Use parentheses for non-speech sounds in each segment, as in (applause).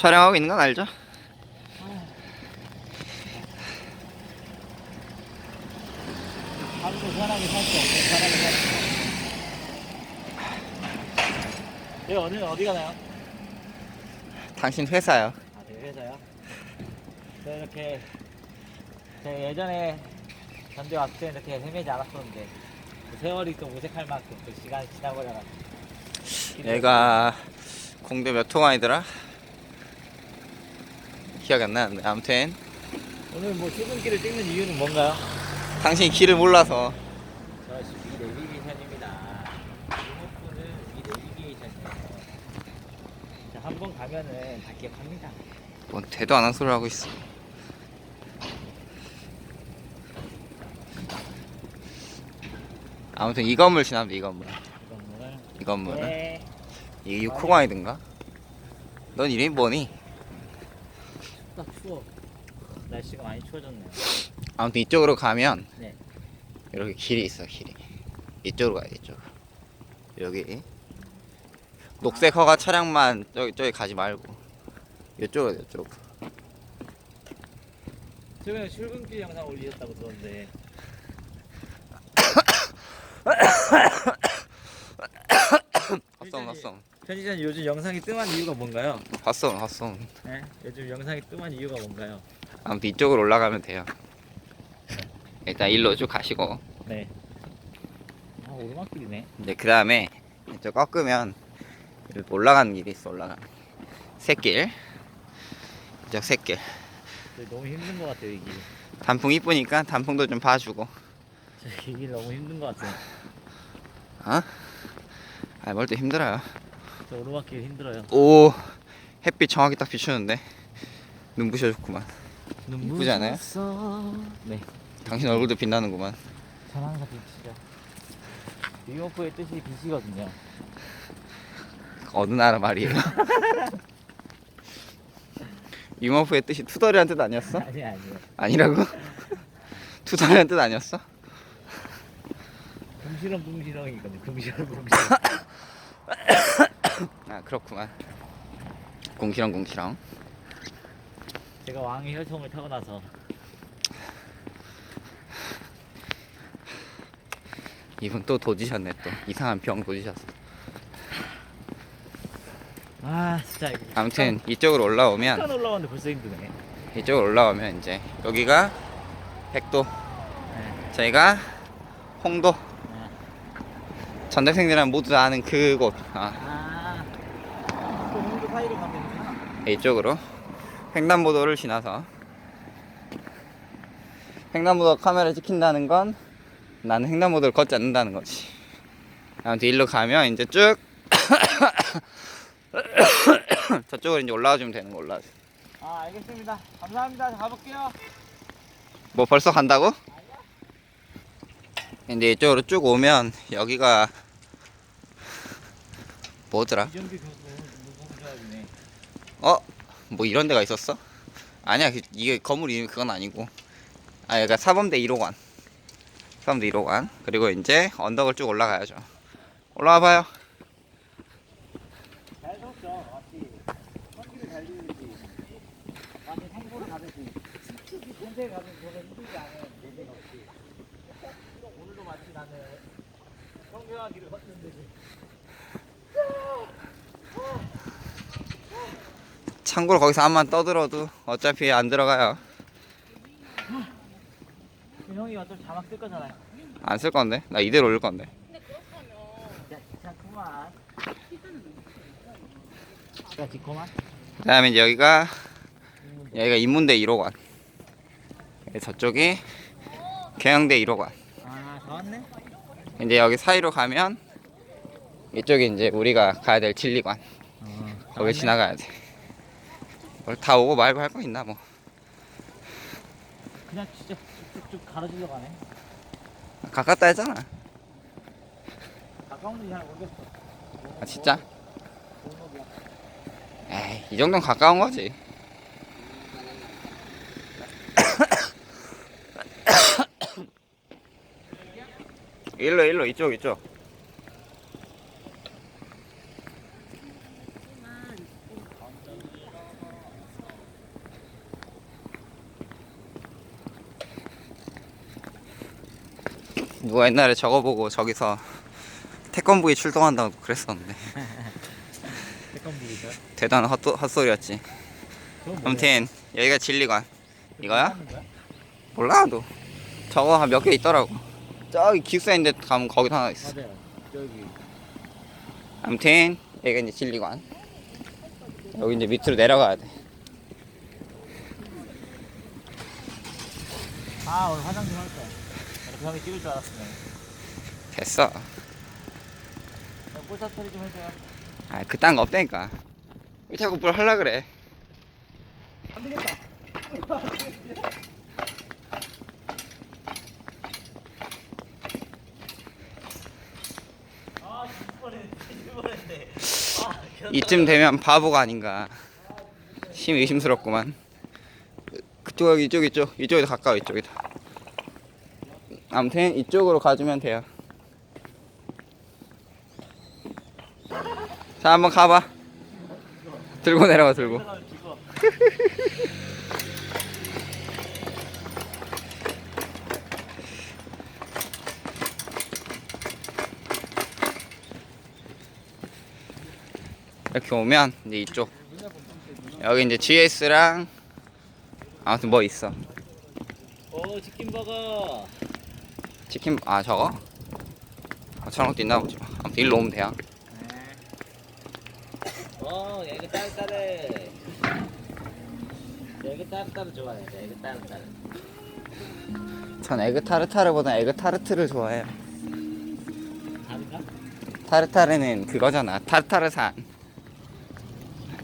촬영하고 있는 건 알죠? 네, 오늘 어디 가나요? 당신 회사요. 아, 네, 회사요. 저 이렇게 제가 예전에 전대 왔을 때 이렇게 헤매지 않았었는데 그 세월이 또 무색할 만큼 그 시간이 지나버려가지고. 얘가 공대 몇 통아이더라? 기억이 안 나는데 아무튼 오늘 뭐 출근길을 찍는 이유는 뭔가요? 당신이 길을 몰라서 저이 내비게이션입니다. 리모프는 이 내비게이션이에요. 한번 가면은 다 기억합니다. 뭔 대도 안 한 소리를 하고 있어. 아무튼 이 건물 지나면 돼, 이 건물. 건물. 이 건물은 네. 이게 6호강이든가? 넌 이름이 뭐니? 딱 추워. 날씨가 많이 추워졌네요. 아무튼 이쪽으로 가면 네. 이렇게 길이 있어 길이. 이쪽으로 가야 돼 이쪽으로. 여기. 녹색 허가 차량만 저기 저기 가지 말고. 이쪽으로 돼, 이쪽으로. 최근에 출근길 영상 올리셨다고 들었는데. (coughs) (coughs) 봤어 봤어 편집자님 요즘 영상이 뜸한 이유가 뭔가요? 봤어 봤어 네? 요즘 영상이 뜸한 이유가 뭔가요? 아무튼 이쪽으로 올라가면 돼요 일단 일로 쭉 가시고 네. 아 오르막길이네. 이제 그 다음에 이쪽 꺾으면 이렇게 올라가는 길이 있어 올라가는 샛길 이쪽 샛길 저 너무 힘든 것 같아요 이 길. 단풍 이쁘니까 단풍도 좀 봐주고 저이 길 너무 힘든 것 같아요. 어? 아뭘 또 힘들어요 저 오르막길 힘들어요. 오 햇빛 정확히 딱 비추는데 눈부셔 좋구만 이쁘지 않아요? 네. 당신 얼굴도 빛나는구만 전 항상 빛이죠. 리모프의 뜻이 빛이거든요. 어느 나라 말이에요 (laughs) 유머프의 뜻이 투덜이란 뜻 아니었어? (laughs) 아니 아니요. 아니라고? (laughs) 투덜이란 뜻 아니었어? 궁시렁 궁시렁이거든요. 궁시렁 궁시렁. 아 그렇구만 공시렁 공시렁 제가 왕의 혈통을 타고 나서 이분 또 도지셨네 또 이상한 병 도지셨어 아 진짜 이거 아무튼 이쪽으로 올라오면 잠깐 올라왔는데 벌써 힘드네. 이쪽으로 올라오면 이제 여기가 백도 네. 저희가 홍도 네. 전대생들은 모두 다 아는 그곳 아, 아. 그 홍도 사이로 가면 되구나. 이쪽으로 횡단보도를 지나서 횡단보도 카메라 찍힌다는 건 나는 횡단보도를 걷지 않는다는 거지 아무튼 일로 가면 이제 쭉 (coughs) 저쪽으로 이제 올라와 주면 되는 거 올라와 아 알겠습니다. 감사합니다. 가볼게요. 뭐 벌써 간다고? 이제 이쪽으로 쭉 오면 여기가 뭐더라? 어? 뭐 이런 데가 있었어? 아니야 그- 이게 건물 이름이 그건 아니고 아 여기가 사범대 1호관 사범대 1호관 그리고 이제 언덕을 쭉 올라가야죠 올라와 봐요. 오늘도 마치 나는 성교하기를 걷는데 참고로 거기서 한번 떠들어도 어차피 안 들어가요 형이 어차피 자막 쓸 거잖아요. 안 쓸 건데 나 이대로 올릴 건데 야, 괜찮구만. 야, 지코만. 그 다음에 이제 여기가 여기가 인문대 1호관 저쪽이 경영대 1호관 아. 이제 여기 사이로 가면 이쪽이 이제 우리가 가야 될 진리관 어, 거기 지나가야 돼. 뭘다 오고 말고 할 거 있나 뭐. 그냥 진짜 쭉쭉 가로질러 가네. 가깝다 했잖아. 가까운지 잘 모르겠어. 아 진짜? 골목이야. 에이 이 정도는 가까운 거지. (coughs) 일로 일로 이쪽 이쪽. 누가 옛날에 저거 보고 저기서 태권부에 출동한다고 그랬었는데. 태권 부이죠. 대단한 헛, 헛소리였지. 아무튼 여기가 진리관. 이거야? 몰라 도 저거 한 몇 개 있더라고. 저기 기숙사 있는데 가면 거기도 하나 있어. 맞아요. 저기. 아무튼 여기가 이제 진리관. 여기 이제 밑으로 내려가야 돼. 아 오늘 화장 좀할거 야. 이렇게 형이 찍을 줄 알았으면. 됐어 꼴사 처리 좀 해줘요. 아 그딴 거 없다니까 왜 자꾸 뭘 하려 그래 안 되겠다. 아. 아, 이쯤 되면 바보가 아닌가 심 의심스럽구만 그쪽 여기 이쪽 이쪽 이쪽이 더 가까워 이쪽이다 아무튼 이쪽으로 가주면 돼요 자 한번 가봐 들고 내려가 들고. (laughs) 이렇게 오면 이제 이쪽 여기 이제 GS랑 아무튼 뭐 있어 오 치킨 버거. 치킨 아 저거 아, 저런 것도 있나 보지 뭐. 아무튼 일로 오면 돼요 어, 야 이거 따르따르. 야 이거 따르따르 좋아해. 야 이거 따르따르. 전 에그 타르타르보다 에그 타르트를 좋아해요 다른가? 타르타르는 그거잖아 타르타르산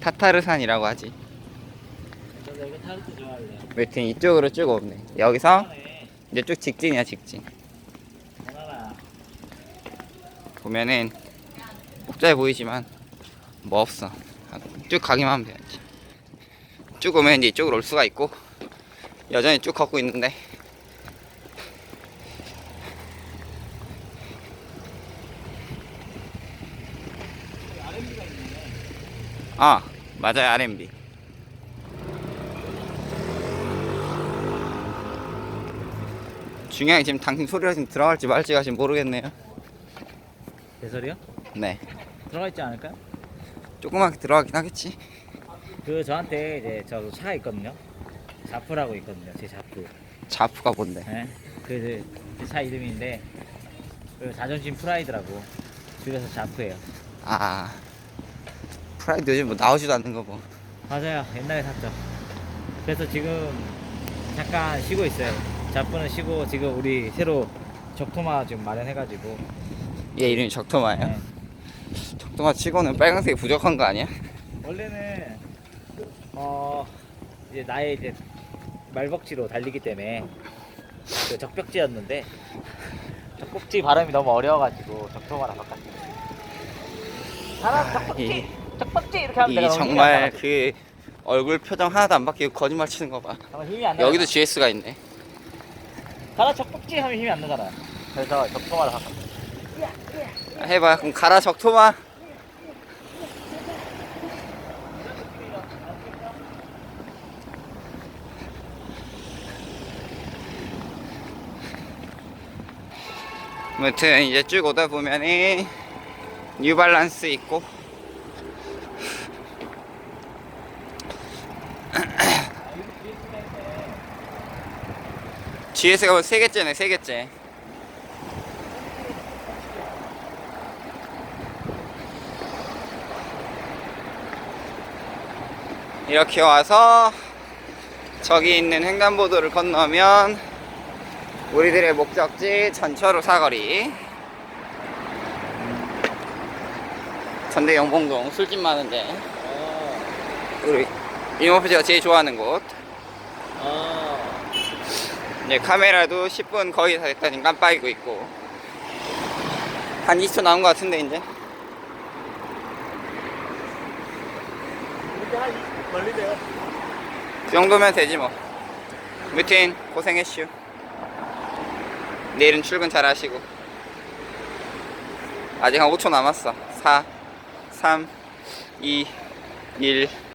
타타르산이라고 하지 저도 이거 타르트 좋아할래요. 여튼 이쪽으로 쭉 오네 여기서 하네. 이제 쭉 직진이야 직진 하나라. 보면은 복잡해 보이지만 뭐 없어. 쭉 가기만 하면 돼야지. 쭉 오면 이제 이쪽으로 올 수가 있고 여전히 쭉 걷고 있는데. 아 맞아요 R&B 중요한 게 지금 당신 소리가 지금 들어갈지 말지가 지금 모르겠네요 대설이요? 네 들어가 있지 않을까요? 조그맣게 들어가긴 하겠지 그 저한테 이제 저차 있거든요. 자프라고 있거든요. 제 자프. 자프가 뭔데 예? 그차 이름인데 그 자존심 프라이드라고 줄여서 자프예요. 아 프라이드 요즘 뭐 나오지도 않는 거 뭐. 맞아요. 옛날에 샀죠. 그래서 지금 잠깐 쉬고 있어요. 자프는 쉬고 지금 우리 새로 적토마 지금 마련해가지고 얘 이름이 적토마예요 네. 적토마 치고는 빨간색이 부족한 거 아니야? 원래는 어 이제 나의 이제 말벅지로 달리기 때문에 그 적벽지였는데 적벽지 발음이 너무 어려워가지고 적토마라 바꿨어요. 사람 아, 적벽지, 이- 적벽지 이렇게 하면 이 내가 너무 정말 그 얼굴 표정 하나도 안 바뀌고 거짓말 치는 거 봐. 정말 힘이 안 나. 여기도 GS가 있네. 사람 적벽지 하면 힘이 안 나잖아. 그래서 적토마라 바꿨어요. 해봐. 그럼 가라 적토마. 아무튼 이제 쭉 오다 보면은 뉴발란스 있고 (clears throat) GS가 뭐세 개째네 세 개째. 이렇게 와서 저기 있는 횡단보도를 건너면 우리들의 목적지 전철호 사거리. 전대 영봉동 술집 많은데. 어, 우리 이모프지가 제일 좋아하는 곳. 어. 이제 카메라도 10분 거의 다 됐다니 깜빡이고 있고. 한 20초 남은 것 같은데 이제 근데 한 20분 걸리대요. 그 정도면 되지 뭐. 무튼 고생했슈. 내일은 출근 잘 하시고. 아직 한 5초 남았어. 4 3 2 1